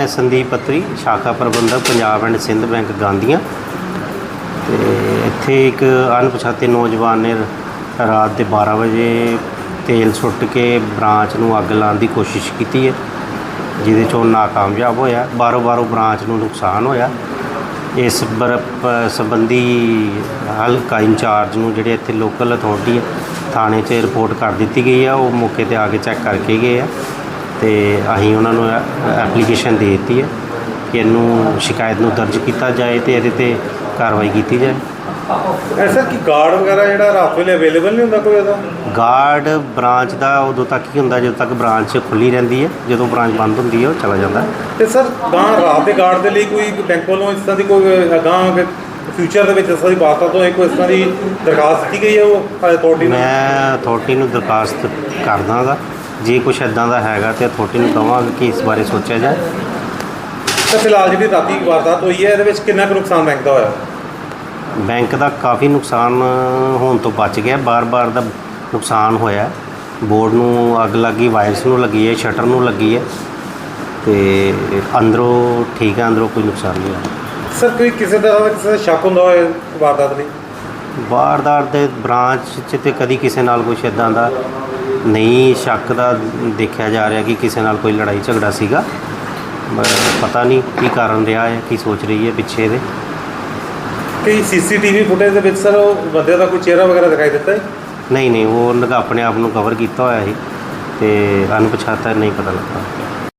ਮੈਂ ਸੰਦੀਪ ਪੱਤਰੀ, ਸ਼ਾਖਾ ਪ੍ਰਬੰਧਕ, ਪੰਜਾਬ ਐਂਡ ਸਿੰਧ ਬੈਂਕ ਗਾਂਧੀਆਂ। ਤੇ ਇੱਥੇ ਇੱਕ ਅਣਪਛਾਤੇ ਨੌਜਵਾਨ ਨੇ ਰਾਤ ਦੇ 12 ਵਜੇ ਤੇਲ ਸੁੱਟ ਕੇ ਬ੍ਰਾਂਚ ਨੂੰ ਅੱਗ ਲਾਉਣ ਦੀ ਕੋਸ਼ਿਸ਼ ਕੀਤੀ ਹੈ, ਜਿਹਦੇ 'ਚ ਉਹ ਨਾਕਾਮਯਾਬ ਹੋਇਆ। ਬਾਰੋ ਬਾਰੋ ਬ੍ਰਾਂਚ ਨੂੰ ਨੁਕਸਾਨ ਹੋਇਆ। ਇਸ ਬਰ ਸੰਬੰਧੀ ਹਲਕਾ ਇੰਚਾਰਜ ਨੂੰ ਜਿਹੜੇ ਇੱਥੇ ਲੋਕਲ ਅਥਾਰਟੀ ਥਾਣੇ 'ਚ ਰਿਪੋਰਟ ਕਰ ਦਿੱਤੀ ਗਈ ਆ ਉਹ ਮੌਕੇ ਤੇ ਆ ਕੇ ਚੈੱਕ ਕਰਕੇ ਗਏ ਆ ਤੇ ਅਸੀਂ ਉਹਨਾਂ ਨੂੰ ਐਪਲੀਕੇਸ਼ਨ ਦੇ ਦਿੱਤੀ ਹੈ ਕਿ ਇਹਨੂੰ ਸ਼ਿਕਾਇਤ ਨੂੰ ਦਰਜ ਕੀਤਾ ਜਾਏ ਤੇ ਇਹਦੇ ਤੇ ਕਾਰਵਾਈ ਕੀਤੀ ਜਾਏ। ਐਸਾ ਕੀ ਗਾਰਡ ਵਗੈਰਾ ਜਿਹੜਾ ਰਾਤ ਵੇਲੇ ਅਵੇਲੇਬਲ ਨਹੀਂ ਹੁੰਦਾ ਕੋਈ ਇਹਦਾ ਗਾਰਡ ਬ੍ਰਾਂਚ ਦਾ ਉਦੋਂ ਤੱਕ ਹੀ ਹੁੰਦਾ ਜਦੋਂ ਤੱਕ ਬ੍ਰਾਂਚ ਖੁੱਲੀ ਰਹਿੰਦੀ ਹੈ ਜਦੋਂ ਬ੍ਰਾਂਚ ਬੰਦ ਹੁੰਦੀ ਹੈ ਉਹ ਚਲਾ ਜਾਂਦਾ। ਤੇ ਸਰ ਗਾਂ ਰਾਤ ਦੇ ਗਾਰਡ ਦੇ ਲਈ ਕੋਈ ਬੈਂਕ ਵੱਲੋਂ ਇਸ ਤਰ੍ਹਾਂ ਦੀ ਕੋਈ ਗਾਂ ਫਿਊਚਰ ਦੇ ਵਿੱਚ ਇਸ ਤਰ੍ਹਾਂ ਦੀ ਬਾਤਾਂ ਤੋਂ ਕੋਈ ਇਸ ਤਰ੍ਹਾਂ ਦੀ ਦਰਖਾਸਤ ਦਿੱਤੀ ਗਈ ਹੈ ਉਹ ਅਥਾਰਟੀ ਨੂੰ? ਮੈਂ ਅਥਾਰਟੀ ਨੂੰ ਦਰਖਾਸਤ ਕਰਦਾਗਾ। ਜੇ ਕੁਝ ਇਦਾਂ ਦਾ ਹੈਗਾ ਤੇ ਅਥਾਰਟੀ ਨੂੰ ਕਹਾਂਗਾ ਕਿ ਇਸ ਬਾਰੇ ਸੋਚਿਆ ਜਾਏ। ਤੇ ਫਿਲਹਾਲ ਜਿਹੜੀ ਰਾਤੀ ਵਾਰਦਾਤ ਹੋਈ ਹੈ ਇਹਦੇ ਵਿੱਚ ਕਿੰਨਾ ਕੁ ਨੁਕਸਾਨ ਬੈਂਕ ਦਾ ਹੋਇਆ? ਬੈਂਕ ਦਾ ਕਾਫੀ ਨੁਕਸਾਨ ਹੋਣ ਤੋਂ ਬਚ ਗਿਆ। ਬਾਰ-ਬਾਰ ਦਾ ਨੁਕਸਾਨ ਹੋਇਆ। ਬੋਰਡ ਨੂੰ ਅੱਗ ਲੱਗੀ ਵਾਇਰਸ ਨੂੰ ਲੱਗੀ ਹੈ ਸ਼ਟਰ ਨੂੰ ਲੱਗੀ ਹੈ। ਤੇ ਅੰਦਰੋਂ ਠੀਕ ਹੈ ਅੰਦਰੋਂ ਕੋਈ ਨੁਕਸਾਨ ਨਹੀਂ ਹੋਇਆ। ਸਰ ਕੋਈ ਕਿਸੇ ਦਾ ਕਿਸੇ ਦਾ ਸ਼ੱਕ ਹੁੰਦਾ ਹੋਏ ਵਾਰਦਾਤ ਲਈ? ਵਾਰਦਾਤ ਦੇ ਬ੍ਰਾਂਚ 'ਚ ਤੇ ਕਦੀ ਕਿਸੇ ਨਾਲ ਕੁਛ ਇਦਾਂ ਦਾ ਨਹੀਂ ਸ਼ੱਕ ਦਾ ਦੇਖਿਆ ਜਾ ਰਿਹਾ ਕਿ ਕਿਸੇ ਨਾਲ ਕੋਈ ਲੜਾਈ ਝਗੜਾ ਸੀਗਾ। ਪਤਾ ਨਹੀਂ ਕੀ ਕਾਰਨ ਰਿਹਾ ਹੈ ਕੀ ਸੋਚ ਰਹੀ ਹੈ ਪਿੱਛੇ ਦੇ ਕਈ ਸੀਸੀਟੀਵੀ ਫੁਟੇਜ ਦੇ ਵਿੱਚ ਸਰ ਉਹ ਬੰਦੇ ਦਾ ਕੋਈ ਚਿਹਰਾ ਵਗੈਰਾ ਦਿਖਾਈ ਦਿੱਤਾ ਹੈ ਨਹੀਂ ਨਹੀਂ ਉਹ ਉਹਨਾਂ ਦਾ ਆਪਣੇ ਆਪ ਨੂੰ ਕਵਰ ਕੀਤਾ ਹੋਇਆ ਸੀ ਤੇ ਅਣਪਛਾਤਾ ਨਹੀਂ ਪਤਾ ਲੱਗਾ।